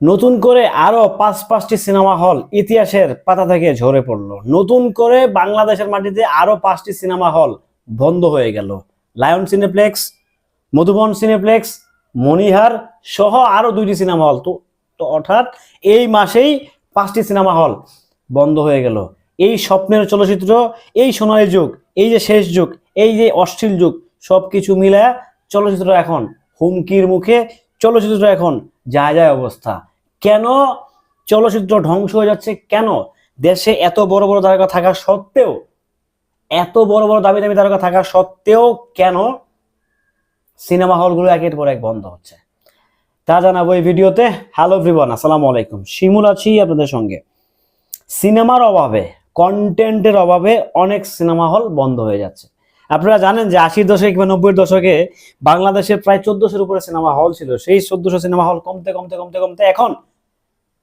নতুন করে আরও পাঁচ পাঁচটি সিনেমা হল ইতিহাসের পাতা থেকে ঝরে পড়ল। নতুন করে বাংলাদেশের মাটিতে আরও পাঁচটি সিনেমা হল বন্ধ হয়ে গেল। Lion Cineplex, Madhuban Cineplex, Monihar সহ আরও দুইটি সিনেমা হল। তো তো অর্থাৎ এই মাসেই পাঁচটি সিনেমা হল বন্ধ হয়ে গেল। এই স্বপ্নের চলচ্চিত্র, এই সোনালী যুগ, এই যে শেষ যুগ, এই যে অশ্লীল যুগ সব কিছু মিলে চলচ্চিত্র এখন হুমকির মুখে চলচ্চিত্র এখন যায় যায় অবস্থা। কেন চলচ্চিত্র ধ্বংস হয়ে যাচ্ছে? কেন? দেশে এত বড় বড় তারকা থাকা সত্ত্বেও, এত বড় বড় দামি দামি তারকা থাকা সত্ত্বেও কেন সিনেমা হলগুলো একের পর এক বন্ধ হচ্ছে? তা জানাব এই ভিডিওতে। হ্যালো এভরিওয়ান আসসালামু আলাইকুম। শিমুল আছি আপনাদের সঙ্গে। সিনেমার অভাবে কন্টেন্টের অভাবে অনেক সিনেমা হল বন্ধ হয়ে যাচ্ছে। আপনারা জানেন যে আশির দশকে কিংবা নব্বইয়ের দশকে বাংলাদেশে প্রায় চোদ্দশোর উপরে সিনেমা হল ছিল। সেই চোদ্দশো সিনেমা হল কমতে কমতে কমতে কমতে এখন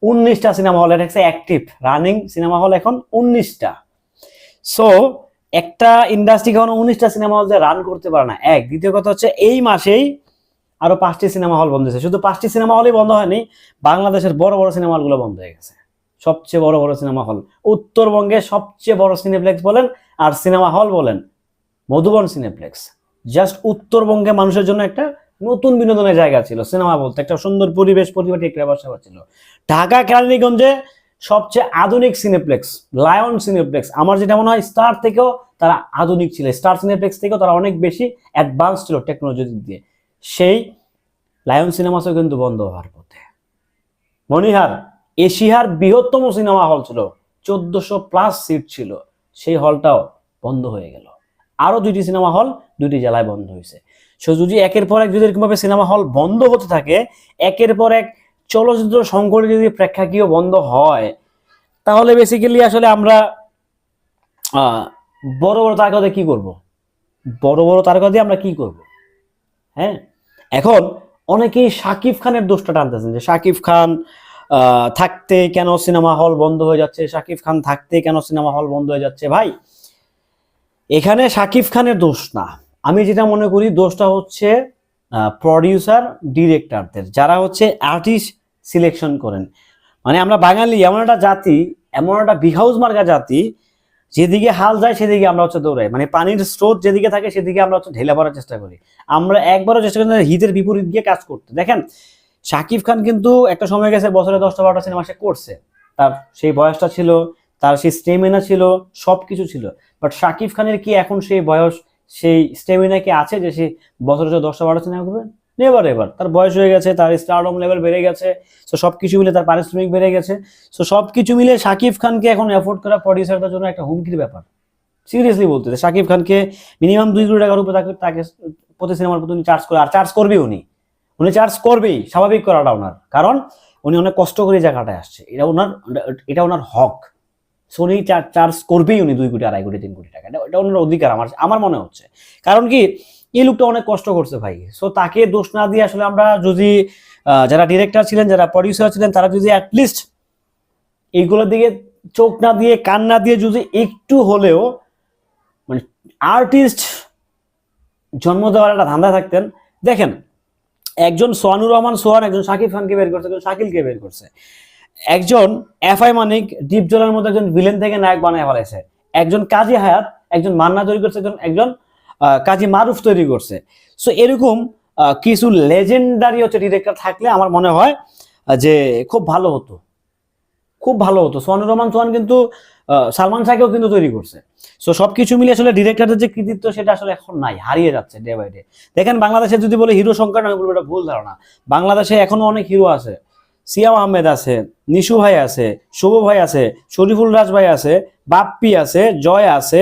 উনিশটা সিনেমা হল, এটা হচ্ছে অ্যাক্টিভ, রানিং সিনেমা হল এখন উনিশটা। সো একটা ইন্ডাস্ট্রি কখনো উনিশটা সিনেমা হল যে রান করতে পারে না। এক, দ্বিতীয় কথা হচ্ছে এই মাসেই আরও পাঁচটি সিনেমা হল বন্ধ হয়েছে। শুধু পাঁচটি সিনেমা হলই বন্ধ হয়নি, বাংলাদেশের বড় বড় সিনেমা হলগুলো বন্ধ হয়ে গেছে। সবচেয়ে বড় বড় সিনেমা হল। উত্তরবঙ্গে সবচেয়ে বড় সিনেপ্লেক্স বলেন আর সিনেমা হল বলেন। মধুবন সিনেপ্লেক্স। জাস্ট উত্তরবঙ্গে মানুষের জন্য একটা নতুন বিনোদনের জায়গা ছিল, সিনেমা বলতে একটা সুন্দর পরিবেশ পরিপাটি একটা ব্যবসা ছিল। ঢাকা, কেরানীগঞ্জে সবচেয়ে আধুনিক সিনেপ্লেক্স, লায়ন সিনেপ্লেক্স, আমার যেটা মনে হয় স্টার থেকেও তারা আধুনিক ছিল। স্টার সিনেপ্লেক্স থেকেও তারা অনেক বেশি অ্যাডভান্স ছিল টেকনোলজির দিক দিয়ে। সেই লায়ন সিনেমাসও কিন্তু বন্ধ হওয়ার পথে। মনিহার এশিয়ার বৃহত্তম সিনেমা হল ছিল, চোদ্দশো প্লাস সিট ছিল, সেই হলটাও বন্ধ হয়ে গেল। আরও দুইটি সিনেমা হল দুইটি জেলায় বন্ধ হয়েছে। সো যদি একের পর এক যদি এরকমভাবে সিনেমা হল বন্ধ হতে থাকে, একের পর এক চলচ্চিত্র সংকটে যদি প্রেক্ষাগৃহ বন্ধ হয়, তাহলে বেসিক্যালি আসলে আমরা বড় বড় তারকা দিয়ে কি করব? বড় বড় তারকা দিয়ে আমরা কি করব? হ্যাঁ? এখন অনেকেই শাকিব খানের দোষটা টানতেছেন যে শাকিব খান থাকতে কেন সিনেমা হল বন্ধ হয়ে যাচ্ছে? শাকিব খান থাকতে কেন সিনেমা হল বন্ধ হয়ে যাচ্ছে? ভাই এখানে শাকিব খানের দোষ না। আমি যেটা মনে করি, দোষটা হচ্ছে প্রডিউসার ডিরেক্টরদের যারা হচ্ছে আর্টিস্ট সিলেকশন করেন। মানে আমরা বাঙালি, এমন একটা জাতি, এমন একটা বিহাউজ মার্কা জাতি, যেদিকে হাল যায় সেদিকে আমরা হচ্ছে দৌড়াই। মানে পানির স্রোত যেদিকে থাকে সেদিকে আমরা হচ্ছে ঢেলে পড়ার চেষ্টা করি। আমরা একবারও চেষ্টা করি হিতের বিপরীত গিয়ে কাজ করতে। দেখেন শাকিব খান কিন্তু একটা সময় গেছে বছরে দশটা বারোটা সিনেমা সে করছে। তার সেই বয়সটা ছিল তার সেই স্টেমিনা ছিল সব কিছু ছিল। বাট শাকিব খানের কি এখন সেই বয়স, সেই স্টেমিনা কি আছে যে সে বছরে যে দশটা বারোটা সিনেমা করবে? নেবার এবার তার বয়স হয়ে গেছে, তার স্টারডম লেভেল বেড়ে গেছে সো সব কিছু মিলে তার পারিশ্রমিক বেড়ে গেছে। সো সব কিছু মিলে শাকিব খানকে এখন অ্যাফোর্ড করা প্রডিউসারদের জন্য একটা হুমকির ব্যাপার। সিরিয়াসলি বলতে শাকিব খানকে মিনিমাম দুই কোটি টাকার উপরে তাকে তাকে প্রতি সিনেমার প্রতি উনি চার্জ করে, আর চার্জ করবেই উনি। উনি চার্জ করবেই, স্বাভাবিক করাটা ওনার। কারণ উনি অনেক কষ্ট করে জায়গাটায় আসছে। এটা ওনার এটা ওনার হক। সো উনি চার্জ করবেই উনি দুই কোটি, আড়াই কোটি, তিন কোটি টাকা। এটা ওনার অধিকার আমার আমার মনে হচ্ছে। কারণ কি, এই লোকটা অনেক কষ্ট করছে ভাই। সো তাকে দোষ না দিয়ে আসলে আমরা যদি যারা ডিরেক্টর ছিলেন, যারা প্রডিউসার ছিলেন, তারা যদি অ্যাটলিস্ট এইগুলোর দিকে চোখ না দিয়ে, কান না দিয়ে যদি একটু হলেও মানে আর্টিস্ট জন্ম দেওয়ার একটা ধান্দা থাকতেন। দেখেন, একজন সোহানুর রহমান সোহান, একজন শাকিব খানকে বের করছে, একজন শাকিলকে বের করছে। একজন এফআই মানিক, ডিপ জলের মধ্যে একজন ভিলেন থেকে নায়ক বানায় ফেলেছে। একজন কাজী হায়াত, একজন মান্না তৈরি করছে, একজন একজন কাজী মারুফ তৈরি করছে। সো এরকম কিছু লেজেন্ডারি হচ্ছে ডিরেক্টর থাকলে আমার মনে হয় যে খুব ভালো হতো। খুব ভালো হতো। সোহানুর রহমান, সোহান কিন্তু সালমান শাহকেও কিন্তু তৈরি করছে। সো সবকিছু মিলে আসলে ডিরেক্টরদের যে কৃতিত্ব, সেটা আসলে এখন নাই, হারিয়ে যাচ্ছে ডে বাই ডে দেখেন বাংলাদেশে যদি বলে হিরো সংখ্যা নয় বলব এটা ভুল ধারণা। বাংলাদেশে এখনও অনেক হিরো আছে। সিয়াম আহমেদ আছে, নিশু ভাই আছে, শুভ ভাই আছে, শরীফুল রাজ ভাই আছে, বাপ্পি আছে, জয় আছে,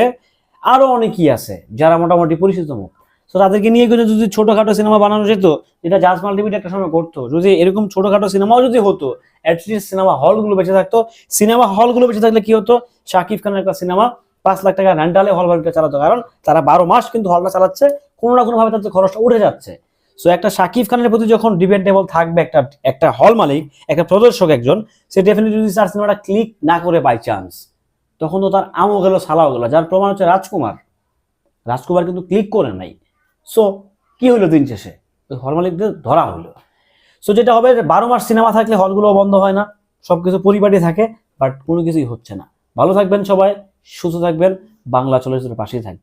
আরও অনেকেই আছে যারা মোটামুটি পরিচিত মুখ। তো তাদেরকে নিয়ে কিন্তু যদি ছোটখাটো সিনেমা বানানো যেত, যেটা জাজ মাল্টিমিডিয়া একটা সময় করতো, যদি এরকম ছোটখাটো সিনেমাও যদি হতো অ্যাটলিস্ট সিনেমা হলগুলো বেঁচে থাকতো। সিনেমা হলগুলো বেঁচে থাকলে কি হতো? শাকিব খানের একটা সিনেমা, পাঁচ লাখ টাকা রেন্টালে হল বাড়িটা চালাতো, কারণ তারা বারো মাস কিন্তু হলটা চালাচ্ছে, কোনো না কোনো ভাবে তাদের খরচটা উঠে যাচ্ছে। সো একটা শাকিব খানের প্রতি যখন ডিপেন্ডেবল থাকবে একটা একটা হল মালিক, একটা প্রদর্শক একজন, সে ডেফিনেটলি যদি তার সিনেমাটা ক্লিক না করে বাই চান্স তখন তো তার আমও গেল সালাও গেল যার প্রমাণ হচ্ছে রাজকুমার। রাজকুমার কিন্তু ক্লিক করে নাই। সো কি হইল দিন শেষে? ওই হল মালিকদের ধরা হলো। সো যেটা হবে, বারো মাস সিনেমা থাকলে হলগুলো বন্ধ হয় না সব কিছু পরিপাটি থাকে বাট কোনো কিছুই হচ্ছে না। ভালো থাকবেন সবাই, সুস্থ থাকবেন, বাংলা চলচ্চিত্রের পাশেই থাকবেন।